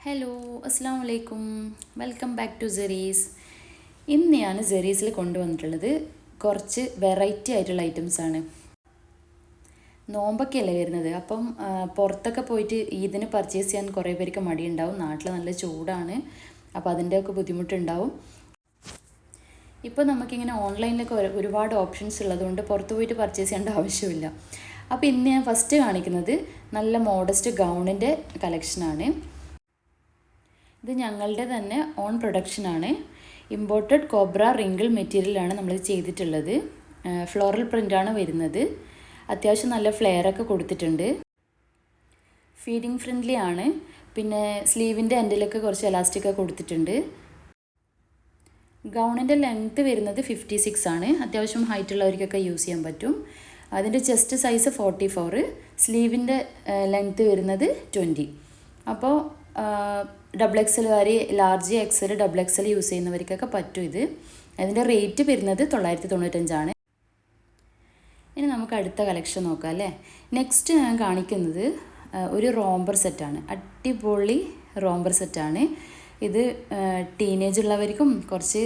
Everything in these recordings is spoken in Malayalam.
ഹലോ അസ്സാം വലൈക്കും വെൽക്കം ബാക്ക് ടു സെറീസ് ഇന്ന് ഞാൻ സെറീസിൽ കൊണ്ടുവന്നിട്ടുള്ളത് കുറച്ച് വെറൈറ്റി ആയിട്ടുള്ള ഐറ്റംസ് ആണ്. നോമ്പൊക്കെ വരുന്നത്? അപ്പം പുറത്തൊക്കെ പോയിട്ട് ഈദിന് പർച്ചേസ് ചെയ്യാൻ കുറേ പേർക്ക് മടിയുണ്ടാവും. നാട്ടിൽ നല്ല ചൂടാണ്. അപ്പോൾ അതിന്റെയൊക്കെ ബുദ്ധിമുട്ടുണ്ടാവും. ഇപ്പോൾ നമുക്കിങ്ങനെ ഓൺലൈനിലൊക്കെ ഒരുപാട് ഓപ്ഷൻസ് ഉള്ളതുകൊണ്ട് പുറത്ത് പോയിട്ട് പർച്ചേസ് ചെയ്യേണ്ട ആവശ്യമില്ല. അപ്പോൾ ഇന്ന് ഞാൻ ഫസ്റ്റ് കാണിക്കുന്നത് നല്ല മോഡസ്റ്റ് ഗൗണിന്റെ കളക്ഷനാണ് ഇത് ഞങ്ങളുടെ തന്നെ ഓൺ പ്രൊഡക്ഷനാണ് ഇമ്പോർട്ടഡ് കോബ്ര റിങ്കിൾ മെറ്റീരിയലാണ് നമ്മൾ ചെയ്തിട്ടുള്ളത്. ഫ്ലോറൽ പ്രിന്റാണ് വരുന്നത്. അത്യാവശ്യം നല്ല ഫ്ലെയറൊക്കെ കൊടുത്തിട്ടുണ്ട്. ഫീഡിങ് ഫ്രണ്ട്ലി ആണ്. പിന്നെ സ്ലീവിന്റെ എൻഡിലൊക്കെ കുറച്ച് എലാസ്റ്റിക്കൊക്കെ കൊടുത്തിട്ടുണ്ട്. ഗൗണിന്റെ ലെങ്ത്ത് വരുന്നത് ഫിഫ്റ്റി സിക്സ് ആണ്. അത്യാവശ്യം ഹൈറ്റ് ഉള്ളവർക്കൊക്കെ യൂസ് ചെയ്യാൻ പറ്റും. അതിന്റെ ചെസ്റ്റ് സൈസ് ഫോർട്ടി ഫോറ് സ്ലീവിന്റെ ലെങ്ത്ത് വരുന്നത് ട്വന്റി അപ്പോൾ ഡബിൾ എക്സൽ വരെ large XL double XL use ചെയ്യുന്നവർക്കൊക്കെ പറ്റും ഇത്. അതിന്റെ റേറ്റ് വരുന്നത് തൊള്ളായിരത്തി തൊണ്ണൂറ്റഞ്ചാണ് ഇനി നമുക്ക് അടുത്ത കളക്ഷൻ നോക്കാം അല്ലേ? നെക്സ്റ്റ് ഞാൻ കാണിക്കുന്നത് ഒരു റോംബർ സെറ്റാണ് അടിപൊളി റോംബർ സെറ്റാണ് ഇത് ടീനേജ് ഉള്ളവർക്കും കുറച്ച്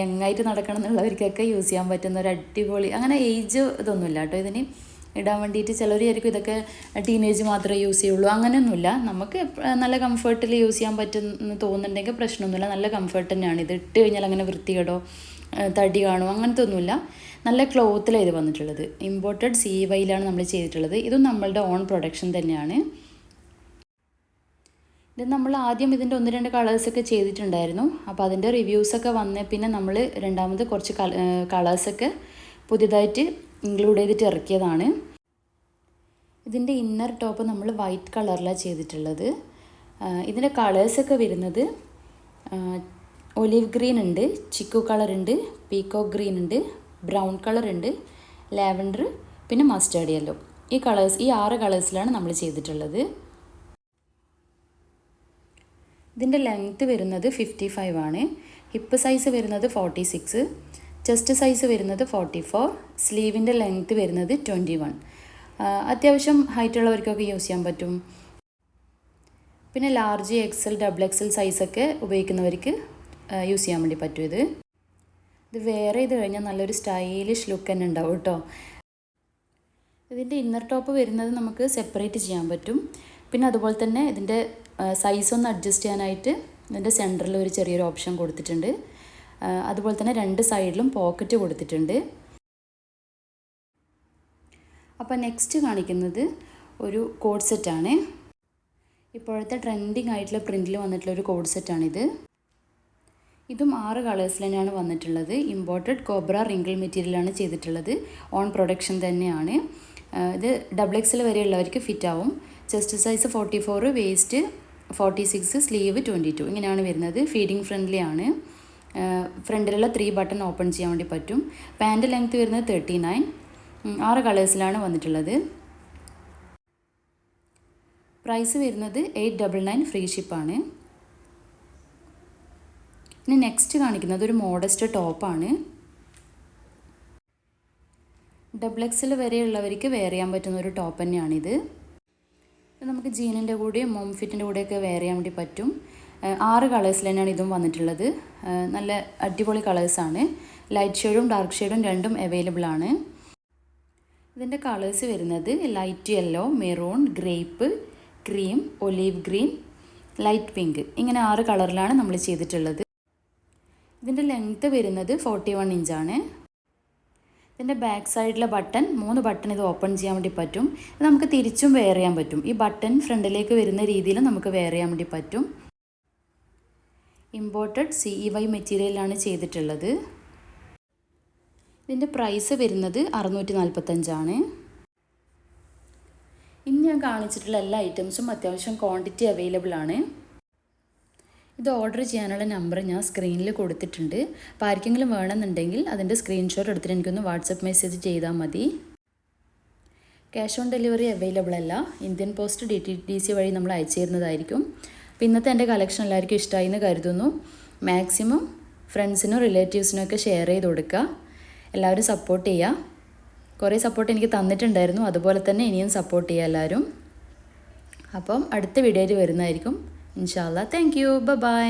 യങ് ആയിട്ട് നടക്കണം എന്നുള്ളവർക്കൊക്കെ യൂസ് ചെയ്യാൻ പറ്റുന്ന ഒരു അടിപൊളി അങ്ങനെ ഏജ് ഇതൊന്നുമില്ല കേട്ടോ ഇതിന്. ഇടാൻ വേണ്ടിയിട്ട് ചിലർ ആയിരിക്കും ഇതൊക്കെ ടീനേജ് മാത്രമേ യൂസ് ചെയ്യുള്ളൂ. അങ്ങനെയൊന്നുമില്ല. നമുക്ക് നല്ല കംഫർട്ടിൽ യൂസ് ചെയ്യാൻ പറ്റുമെന്ന് തോന്നുന്നുണ്ടെങ്കിൽ പ്രശ്നമൊന്നുമില്ല. നല്ല കംഫർട്ട് തന്നെയാണ്. ഇത് ഇട്ട് കഴിഞ്ഞാൽ അങ്ങനെ വൃത്തികേടോ തടി കാണും അങ്ങനത്തെ ഒന്നുമില്ല നല്ല ക്ലോത്തിലാണ് ഇത് വന്നിട്ടുള്ളത്. ഇമ്പോർട്ടഡ് സി വൈയിലാണ് നമ്മൾ ചെയ്തിട്ടുള്ളത്. ഇതും നമ്മളുടെ ഓൺ പ്രൊഡക്ഷൻ തന്നെയാണ്. ഇത് നമ്മൾ ആദ്യം ഇതിന്റെ ഒന്ന് രണ്ട് കളേഴ്സൊക്കെ ചെയ്തിട്ടുണ്ടായിരുന്നു. അപ്പോൾ അതിന്റെ റിവ്യൂസൊക്കെ വന്ന പിന്നെ നമ്മൾ രണ്ടാമത് കുറച്ച് കളേഴ്സൊക്കെ പുതിയതായിട്ട് ഇൻക്ലൂഡ് ചെയ്തിട്ട് ഇറക്കിയതാണ്. ഇതിന്റെ ഇന്നർ ടോപ്പ് നമ്മൾ വൈറ്റ് കളറിലാണ് ചെയ്തിട്ടുള്ളത്. ഇതിന്റെ കളേഴ്സൊക്കെ വരുന്നത് ഒലിവ് ഗ്രീൻ ഉണ്ട് ചിക്കു കളർ ഉണ്ട് പീക്കോ ഗ്രീൻ ഉണ്ട് ബ്രൗൺ കളർ ഉണ്ട് ലാവൻഡർ പിന്നെ മസ്റ്റേർഡ് യെല്ലോ. ഈ കളേഴ്സ് ഈ ആറ് കളേഴ്സിലാണ് നമ്മൾ ചെയ്തിട്ടുള്ളത്. ഇതിന്റെ ലെങ്ത്ത് വരുന്നത് ഫിഫ്റ്റി ഫൈവ് ആണ്. ഹിപ്പ് സൈസ് വരുന്നത് ഫോർട്ടി സിക്സ്. ചെസ്റ്റ് സൈസ് വരുന്നത് ഫോർട്ടി ഫോർ സ്ലീവിന്റെ ലെങ്ത്ത് വരുന്നത് ട്വന്റി വൺ അത്യാവശ്യം ഹൈറ്റ് ഉള്ളവർക്കൊക്കെ യൂസ് ചെയ്യാൻ പറ്റും. പിന്നെ ലാർജ് എക്സൽ ഡബിൾ എക്സൽ സൈസൊക്കെ ഉപയോഗിക്കുന്നവർക്ക് യൂസ് ചെയ്യാൻ വേണ്ടി പറ്റും ഇത്. ഇത് വേറെ ഇത് കഴിഞ്ഞാൽ നല്ലൊരു സ്റ്റൈലിഷ് ലുക്ക് തന്നെ ഉണ്ടാവും കേട്ടോ. ഇതിന്റെ ഇന്നർ ടോപ്പ് വരുന്നത് നമുക്ക് സെപ്പറേറ്റ് ചെയ്യാൻ പറ്റും. പിന്നെ അതുപോലെ തന്നെ ഇതിന്റെ സൈസ് ഒന്ന് അഡ്ജസ്റ്റ് ചെയ്യാനായിട്ട് ഇതിന്റെ സെന്ററിൽ ഒരു ചെറിയൊരു ഓപ്ഷൻ കൊടുത്തിട്ടുണ്ട്. അതുപോലെ തന്നെ രണ്ട് സൈഡിലും പോക്കറ്റ് കൊടുത്തിട്ടുണ്ട്. അപ്പോൾ നെക്സ്റ്റ് കാണിക്കുന്നത് ഒരു കോഡ് സെറ്റാണ് ഇപ്പോഴത്തെ ട്രെൻഡിങ് ആയിട്ടുള്ള പ്രിന്റിൽ വന്നിട്ടുള്ള ഒരു കോഡ് സെറ്റാണിത് ഇതും ആറ് കളേഴ്സിൽ തന്നെയാണ് വന്നിട്ടുള്ളത്. ഇമ്പോർട്ടഡ് കോബ്ര റിങ്കിൾ മെറ്റീരിയലാണ് ചെയ്തിട്ടുള്ളത്. ഓൺ പ്രൊഡക്ഷൻ തന്നെയാണ്. ഇത് ഡബിൾ എക്സിൽ വരെയുള്ളവർക്ക് ഫിറ്റ് ആവും. Chest size forty four waist forty six sleeve twenty two ഇങ്ങനെയാണ് വരുന്നത്. ഫീഡിങ് ഫ്രണ്ട്ലി ആണ്. ഫ്രണ്ടിലുള്ള ത്രീ ബട്ടൺ ഓപ്പൺ ചെയ്യാൻ വേണ്ടി പറ്റും. പാന്റ് ലെങ്ത് വരുന്നത് തേർട്ടി നയൻ ആറ് കളേഴ്സിലാണ് വന്നിട്ടുള്ളത്. പ്രൈസ് വരുന്നത് എയ്റ്റ് ഡബിൾ നയൻ ഫ്രീ ഷിപ്പാണ് ഇനി നെക്സ്റ്റ് കാണിക്കുന്നത് ഒരു മോഡസ്റ്റ് ടോപ്പാണ് ഡബിൾ എക്സിൽ വരെയുള്ളവർക്ക് വെയർ ചെയ്യാൻ പറ്റുന്ന ഒരു ടോപ്പ് തന്നെയാണിത്. നമുക്ക് ജീനിന്റെ കൂടെയും മോം ഫിറ്റിന്റെ കൂടെയൊക്കെ വെയർ ചെയ്യാൻ വേണ്ടി പറ്റും. ആറ് കളേഴ്സിൽ തന്നെയാണ് ഇതും വന്നിട്ടുള്ളത്. നല്ല അടിപൊളി കളേഴ്സാണ് ലൈറ്റ് ഷെയ്ഡും ഡാർക്ക് ഷെയ്ഡും രണ്ടും അവൈലബിൾ ആണ്. ഇതിന്റെ കളേഴ്സ് വരുന്നത് light yellow maroon grape cream olive green light pink ഇങ്ങനെ ആറ് കളറിലാണ് നമ്മൾ ചെയ്തിട്ടുള്ളത്. ഇതിന്റെ ലെങ്ത്ത് വരുന്നത് ഫോർട്ടി വൺ ഇഞ്ചാണ് ഇതിന്റെ ബാക്ക് സൈഡിലെ ബട്ടൺ മൂന്ന് ബട്ടൺ ഇത് ഓപ്പൺ ചെയ്യാൻ വേണ്ടി പറ്റും. ഇത് നമുക്ക് തിരിച്ചും വെയർ ചെയ്യാൻ പറ്റും. ഈ ബട്ടൺ ഫ്രണ്ടിലേക്ക് വരുന്ന രീതിയിൽ നമുക്ക് വെയർ ചെയ്യാൻ വേണ്ടി പറ്റും. ഇമ്പോർട്ടഡ് സി ഇ വൈ മെറ്റീരിയലാണ് ചെയ്തിട്ടുള്ളത്. ഇതിന്റെ പ്രൈസ് വരുന്നത് അറുന്നൂറ്റി നാൽപ്പത്തഞ്ചാണ് ഇന്ന് ഞാൻ കാണിച്ചിട്ടുള്ള എല്ലാ ഐറ്റംസും അത്യാവശ്യം ക്വാണ്ടിറ്റി അവൈലബിൾ ആണ്. ഇത് ഓർഡർ ചെയ്യാനുള്ള നമ്പർ ഞാൻ സ്ക്രീനിൽ കൊടുത്തിട്ടുണ്ട്. അപ്പോൾ ആർക്കെങ്കിലും വേണമെന്നുണ്ടെങ്കിൽ അതിന്റെ സ്ക്രീൻഷോട്ട് എടുത്തിട്ട് എനിക്കൊന്ന് വാട്സപ്പ് മെസ്സേജ് ചെയ്താൽ മതി. ക്യാഷ് ഓൺ ഡെലിവറി അവൈലബിൾ അല്ല. Indian post D T D C വഴി നമ്മൾ അയച്ചു തരുന്നതായിരിക്കും. അപ്പോൾ ഇന്നത്തെ എന്റെ കളക്ഷൻ എല്ലാവർക്കും ഇഷ്ടമായി എന്ന് കരുതുന്നു. മാക്സിമം ഫ്രണ്ട്സിനും റിലേറ്റീവ്സിനും ഒക്കെ ഷെയർ ചെയ്ത് കൊടുക്കുക. എല്ലാവരും സപ്പോർട്ട് ചെയ്യുക. കുറേ സപ്പോർട്ട് എനിക്ക് തന്നിട്ടുണ്ടായിരുന്നു. അതുപോലെ തന്നെ ഇനിയും സപ്പോർട്ട് ചെയ്യുക എല്ലാവരും. അപ്പം അടുത്ത വീഡിയോയിൽ വരുന്നതായിരിക്കും. ഇൻഷാല്ല താങ്ക് യു ബൈ